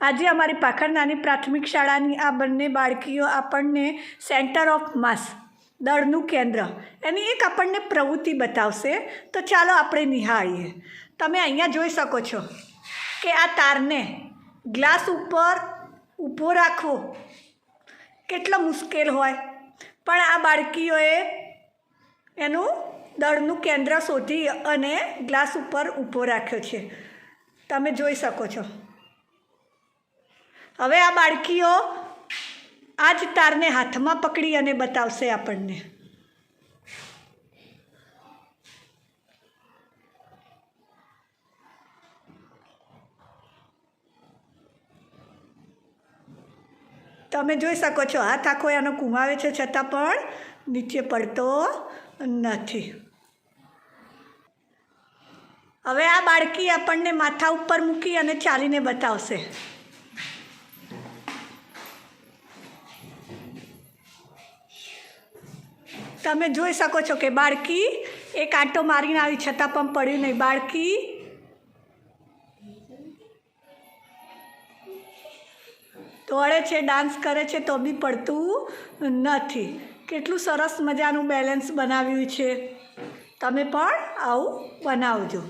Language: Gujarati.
આજે અમારી પાખર નાની પ્રાથમિક શાળાની આ બંને બાળકીઓ આપણને સેન્ટર ઓફ માસ દળનું કેન્દ્ર એની એક આપણને પ્રવૃત્તિ બતાવશે. તો ચાલો આપણે નિહાળીએ. તમે અહીંયા જોઈ શકો છો કે આ તારને ગ્લાસ ઉપર ઊભો રાખવો કેટલો મુશ્કેલ હોય. પણ આ બાળકીઓએ એનું દળનું કેન્દ્ર શોધી અને ગ્લાસ ઉપર ઊભો રાખ્યો છે. તમે જોઈ શકો છો. હવે આ બાળકીઓ આ જ તારને હાથમાં પકડી અને બતાવશે આપણને. તમે જોઈ શકો છો હાથ આખો એનો કુમાવે છે, છતાં પણ નીચે પડતો નથી. હવે આ બાળકી આપણને માથા ઉપર મૂકી અને ચાલીને બતાવશે. તમે જોઈ શકો છો કે બાળકી એક આંટો મારીને આવી છતાં પણ પડ્યું નહીં. બાળકી દોડે છે, ડાન્સ કરે છે, તો બી પડતું નથી. કેટલું સરસ મજાનું બેલેન્સ બનાવ્યું છે. તમે પણ આવું બનાવજો.